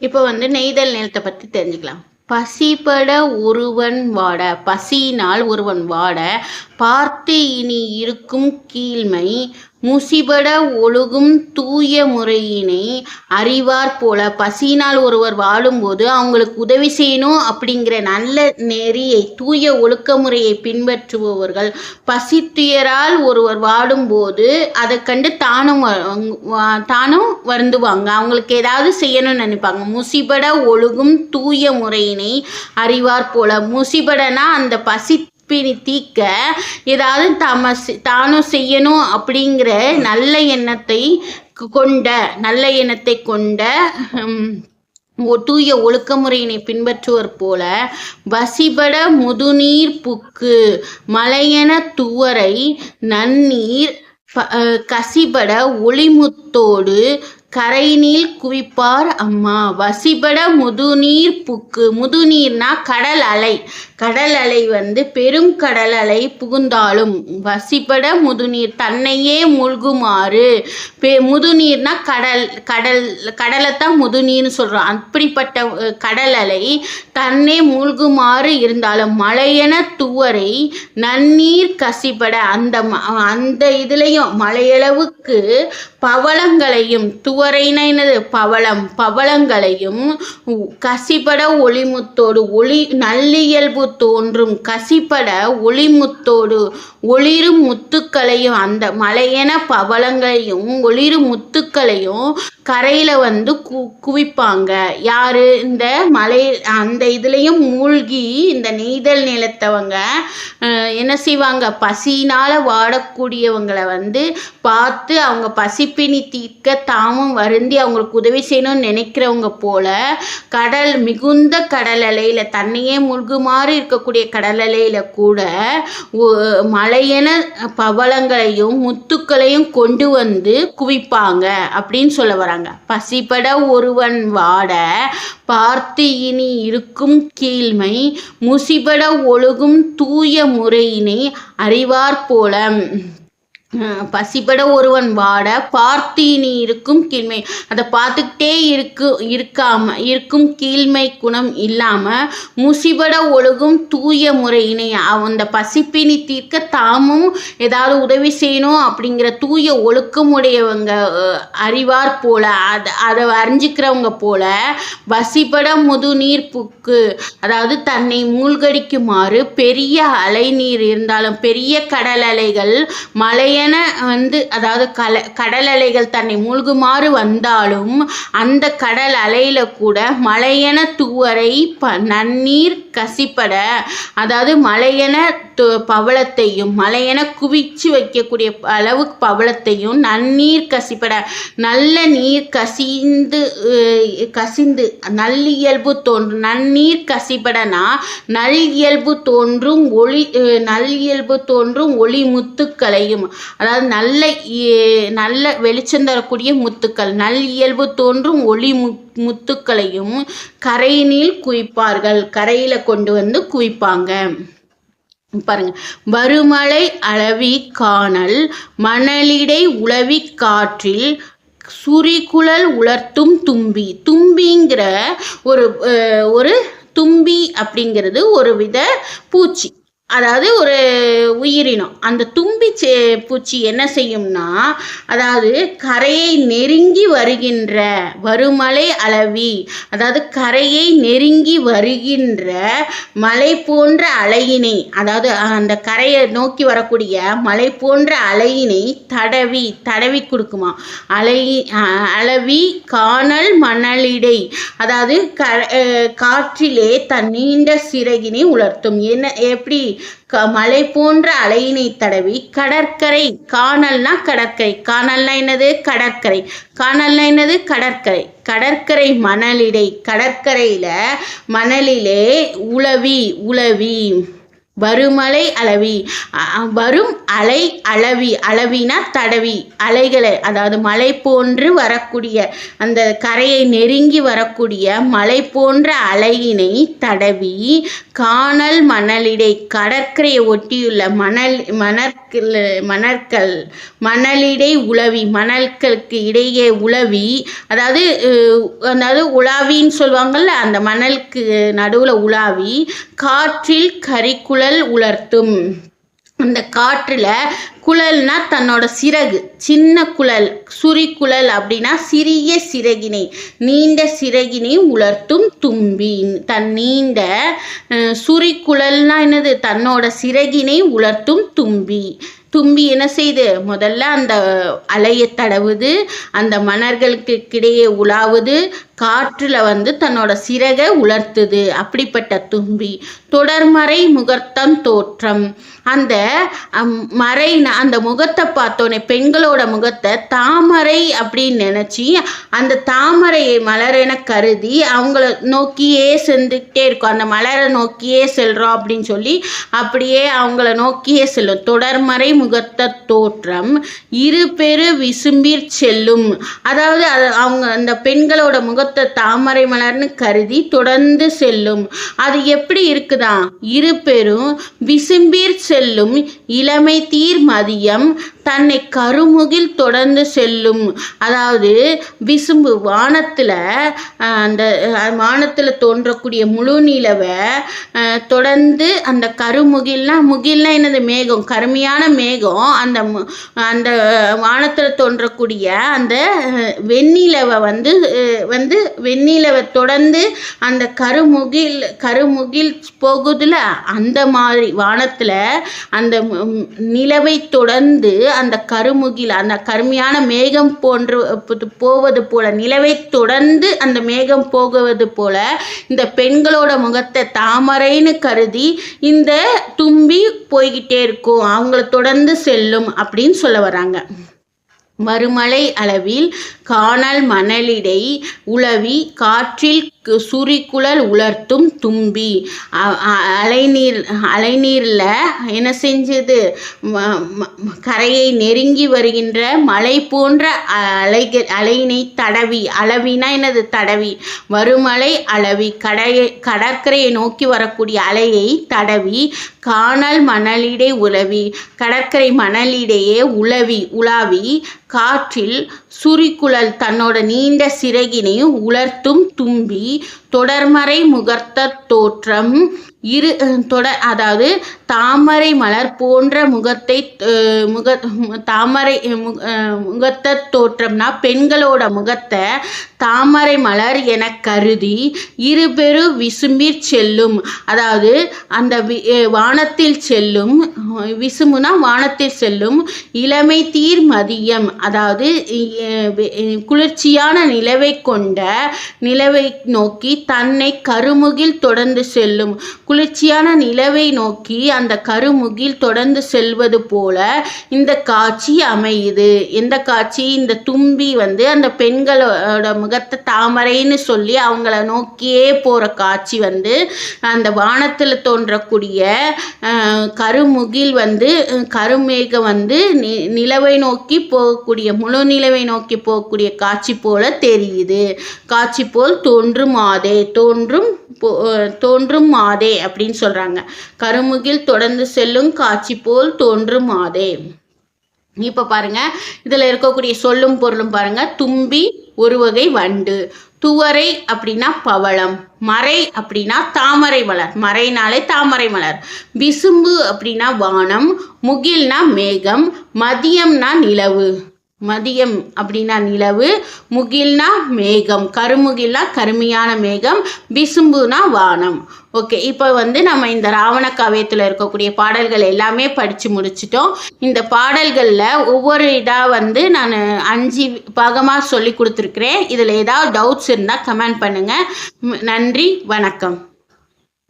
இப்போ வந்து நெய்தல் நிலத்தை பற்றி தெரிஞ்சுக்கலாம். பசிபட ஒருவன் வாட பசியினால் ஒருவன் வாட பார்த்து இனி இருக்கும் கீழ்மை முசிபட ஒழுகும் தூய முறையினை அறிவார் போல பசியினால் ஒருவர் வாழும்போது அவங்களுக்கு உதவி செய்யணும் அப்படிங்கிற நல்ல நெறியை தூய ஒழுக்க முறையை பின்பற்றுபவர்கள் பசித்துயரால் ஒருவர் வாடும்போது அதை கண்டு தானும் வா- தானும் வருந்துவாங்க. அவங்களுக்கு ஏதாவது செய்யணும்னு நினைப்பாங்க. முசிபட ஒழுகும் தூய முறையினை அறிவார் போல. முசிபடனா அந்த பசி பிணி தீக்க ஏதாவது தம தானும் செய்யணும் அப்படிங்கிற நல்ல எண்ணத்தை கொண்ட நல்ல எண்ணத்தை கொண்ட ஹம், ஒ- தூய ஒழுக்க முறையினை பின்பற்றுவர் போல வசிபட முதுநீர் புக்கு மலையென துவரை நன்னீர் அஹ், கசிபட ஒளிமுத்தோடு கரைநீள் குவிப்பார் அம்மா. வசிபட முதுநீர் புக்கு. முதுநீர்னா கடல் அலை. கடல் அலை வந்து பெரும் கடல் அலை புகுந்தாலும் வசிபட முதுநீர் தன்னையே மூழ்குமாறு. பெ முதுநீர்னா கடல் கடல் கடலைத்தான் முதுநீர்னு சொல்கிறோம் அப்படிப்பட்ட கடல் அலை தன்னே மூழ்குமாறு இருந்தாலும் மலையென துவரை நன்னீர் கசிபட. அந்த ம- அந்த இதுலேயும் மலையளவுக்கு பவளங்களையும் து துவரைனா என்னது பவளம் பவளங்களையும் கசிப்பட ஒளிமுத்தோடு ஒளி நல்லியல்பு தோன்றும் கசிப்பட ஒளிமுத்தோடு ஒளிரும் முத்துக்களையும் அந்த மலையென பவளங்களையும் ஒளிரும் முத்துக்களையும் கரையில் வந்து கு குவிப்பாங்க. யார்? இந்த மலை அந்த இதுலேயும் மூழ்கி இந்த நெய்தல் நிலத்தவங்க என்ன செய்வாங்க? பசியினால் வாடக்கூடியவங்களை வந்து பார்த்து அவங்க பசிப்பினி தீர்க்க தாமும் வருந்தி அவங்களுக்கு உதவி செய்யணும்னு நினைக்கிறவங்க போல கடல் மிகுந்த கடல் அலையில் தன்னையே மூழ்குமாறு இருக்கக்கூடிய கடல் அலையில் கூட மலையென பவளங்களையும் முத்துக்களையும் கொண்டு வந்து குவிப்பாங்க அப்படின்னு சொல்ல வராங்க. பசிப்பட ஒருவன் வாட பார்த்து இனி இருக்கும் கீழ்மை முசிபட ஒழுகும் தூய முறையினை அறிவார் போல. பசிப்பட ஒருவன் வாட பார்த்து இனி இருக்கும் கீழ்மை. அதை பார்த்துக்கிட்டே இருக்கு இருக்காம இருக்கும் கீழ்மை குணம் இல்லாம முசிபட ஒழுகும் தூய முறையினை. அந்த பசிப்பினி தீர்க்க தாமும் ஏதாவது உதவி செய்யணும் அப்படிங்கிற தூய ஒழுக்கமுடையவங்க உடையவங்க அறிவார் போல அதை அதை அறிஞ்சிக்கிறவங்க போல வசிபட முதுநீர் புக்கு. அதாவது தன்னை மூழ்கடிக்குமாறு பெரிய அலைநீர் இருந்தாலும் பெரிய கடல் அலைகள் என வந்து அதாவது கல கடல் அலைகள் தன்னை மூழ்குமாறு வந்தாலும் அந்த கடல் அலையில கூட மலையென தூவரை ப நன்னீர் கசிப்பட அதாவது மலையென து- பவளத்தையும் மலையென குவிச்சு வைக்கக்கூடிய அளவுக்கு பவளத்தையும் நன்னீர் கசிப்பட நல்ல நீர் கசிந்து கசிந்து நல்லியல்பு தோன்றும் நன்னீர் கசிப்படனா நல் இயல்பு தோன்றும் ஒளி நல் இயல்பு தோன்றும் ஒளி முத்துக்களையும் அதாவது நல்ல நல்ல வெளிச்சம் தரக்கூடிய முத்துக்கள் நல் இயல்பு தோன்றும் ஒளி மு முத்துக்களையும் கரையினில் குவிப்பார்கள். கரையில கொண்டு வந்து குவிப்பாங்க. பாருங்க. வருமலை அளவி காணல் மணலிடை உளவி காற்றில் சுரிகுழல் உலர்த்தும் தும்பி. தும்பிங்கிற ஒரு அஹ், ஒரு தும்பி அப்படிங்கிறது ஒரு வித பூச்சி. அதாவது ஒரு உயிரினம். அந்த தும்பி சே பூச்சி என்ன செய்யும்னா அதாவது கரையை நெருங்கி வருகின்ற வருமலை அளவி அதாவது கரையை நெருங்கி வருகின்ற மலை போன்ற அலையினை அதாவது அந்த கரையை நோக்கி வரக்கூடிய மலை போன்ற அலையினை தடவி தடவி கொடுக்குமா? அலை அளவி காணல் மணலிடை அதாவது க காற்றிலே தன் நீண்ட சிறகினை உலர்த்தும். என்ன எப்படி க மலை போன்ற அலையினை தடவி கடற்கரை காணல்னா கடற்கரை. காணல்னா என்னது? கடற்கரை. காணல்னா என்னது? கடற்கரை. கடற்கரை மணலிடை கடற்கரையில மணலிலே உளவி உளவி வருமலை அளவி. வரும் அலை அளவி. அளவினா தடவி. அலைகளை அதாவது மலை போன்று வரக்கூடிய அந்த கரையை நெருங்கி வரக்கூடிய மலை போன்ற அலையினை தடவி காணல் மணலிடை கடற்கரையை ஒட்டியுள்ள மணல் மணற்கல் மணற்கல் மணலிடை உளவி மணல்களுக்கு இடையே உளவி அதாவது அதாவது உலாவின்னு சொல்லுவாங்கள்ல அந்த மணலுக்கு நடுவில் உலாவி காற்றில் கரிக்குழல் உலர்த்தும். அந்த காற்றில் குழல்னா தன்னோட சிறகு. சின்ன குழல் சுரிக்குழல் அப்படின்னா சிறிய சிறகினை. நீண்ட சிறகினை உலர்த்தும் தும்பி. தன் நீண்ட சுரி சுரிக்குழல்னா என்னது? தன்னோட சிறகினை உலர்த்தும் தும்பி. தும்பி என்ன செய்யுது முதல்ல அந்த அலையை தடவுது. அந்த மணர்களுக்கு கிடையே உலாவுது. காற்றில் வந்து தன்னோட சிறகை உலர்த்துது. அப்படிப்பட்ட தும்பி. தொடர்மறை முகர்த்தம் தோற்றம். அந்த அம், மறை அந்த முகத்தை பார்த்தோன்னே பெண்களோட முகத்தை தாமரை அப்படின்னு நினச்சி அந்த தாமரையை மலரென கருதி அவங்கள நோக்கியே சென்றுக்கிட்டே இருக்கும். அந்த மலரை நோக்கியே செல்கிறோம் அப்படின்னு சொல்லி அப்படியே அவங்கள நோக்கியே செல்லும். தொடர்மறை முகத்த தோற்றம் இரு பெரு விசும்பிர் செல்லும். அதாவது அது அவங்க அந்த பெண்களோட முகத்தை தாமரை மலர்னு கருதி தொடர்ந்து செல்லும். அது எப்படி இருக்குதா? இரு பெரும் விசும்பிர் செல்லும் இளமை தீர் மதியம் தன்னை கருமுகில் தொடர்ந்து செல்லும். அதாவது விசும்பு வானத்தில் அந்த வானத்தில் தோன்றக்கூடிய முழு நிலவை தொடர்ந்து அந்த கருமுகில்னா முகில்னா என்னது? மேகம். கருமையான மேகம். அந்த மு- அந்த வானத்தில் தோன்றக்கூடிய அந்த வெண்ணிலவை வந்து வந்து வெண்ணிலவை தொடர்ந்து அந்த கருமுகில் கருமுகில் போகுதுல? அந்த மாதிரி வானத்தில் அந்த நிலவை தொடர்ந்து அந்த கருமுகில் அந்த கருமையான மேகம் போன்று போவது போல நிலவை தொடர்ந்து அந்த மேகம் போகுவது போல இந்த பெண்களோட முகத்தை தாமரைன்னு கருதி இந்த தும்பி போய்கிட்டே இருக்கும் அவங்கள தொடர்ந்து செல்லும் அப்படின்னு சொல்ல வராங்க. மறுமலை அளவில் காணல் மணலிடை உளவி காற்றில் சுரிக்குழல் உலர்த்தும் தும்பி. அ- அ- அலைநீர் அலைநீரில் என்ன செஞ்சது? ம- கரையை நெருங்கி வருகின்ற மலை போன்ற அலைகள் அலையினை தடவி. அளவினா என்னது? தடவி. வருமலை அளவி. கடையை கடற்கரையை நோக்கி வரக்கூடிய அலையை தடவி. காணல் மணலிடை உலவி. கடற்கரை மணலிடையே உலவி உலாவி. காற்றில் சுரிக்குழல் தன்னோட நீண்ட சிறகினையும் உலர்த்தும் தும்பி தொடர்மறை முகர்த்த தோற்றம். இரு தொடர் அதாவது தாமரை மலர் போன்ற முகத்தை முக தாமரை முகத்த தோற்றம்னா பெண்களோட முகத்தை தாமரை மலர் என கருதி இருபெரு விசும்பிற் செல்லும். அதாவது அந்த வி- வானத்தில் செல்லும் விசுமுனா வானத்தில் செல்லும் இளமை தீர் மதியம். அதாவது குளிர்ச்சியான நிலவை கொண்ட நிலவை நோக்கி தன்னை கருமுகில் தொடர்ந்து செல்லும். குளிர்ச்சியான நிலவை நோக்கி அந்த கருமுகில் தொடர்ந்து செல்வது போல இந்த காட்சி அமையுது. எந்த காட்சி இந்த தும்பி வந்து அந்த பெண்களோட முகத்தை தாமரைன்னு சொல்லி அவங்கள நோக்கியே போகிற காட்சி வந்து அந்த வானத்தில் தோன்றக்கூடிய கருமுகில் வந்து கருமேகம் வந்து நி நிலவை நோக்கி போகக்கூடிய முழு நிலவை நோக்கி போகக்கூடிய காட்சி போல தெரியுது. காட்சி போல் தோன்றும் மாதே தோன்றும் போ- தோன்றும் மாதே அப்படின்னு சொல்றாங்க. கருமுகில் தொடர்ந்து செல்லும் காட்சி போல் தோன்றும் மாதே இப்போ பாருங்க இதில் இருக்கக்கூடிய சொல்லும் பொருளும் பாருங்க. தும்பி ஒரு வகை வண்டு துவரை அப்படின்னா பவளம் மறை அப்படின்னா தாமரை மலர் மறைனாலே தாமரை மலர். விசும்பு அப்படின்னா வானம் முகில்னா மேகம் மதியம்னா நிலவு. மதியம் அப்படின்னா நிலவு முகில்னா மேகம் கருமுகில்னா கருமையான மேகம் விசும்புனா வானம். ஓகே இப்போ வந்து நம்ம இந்த ராவண காவியத்தில் இருக்கக்கூடிய பாடல்கள் எல்லாமே படித்து முடிச்சிட்டோம். இந்த பாடல்களில் ஒவ்வொரு இதாக வந்து நான் அஞ்சு பாகமாக சொல்லி கொடுத்துருக்குறேன். இதில் ஏதாவது டவுட்ஸ் இருந்தால் கமெண்ட் பண்ணுங்கள் நன்றி வணக்கம்.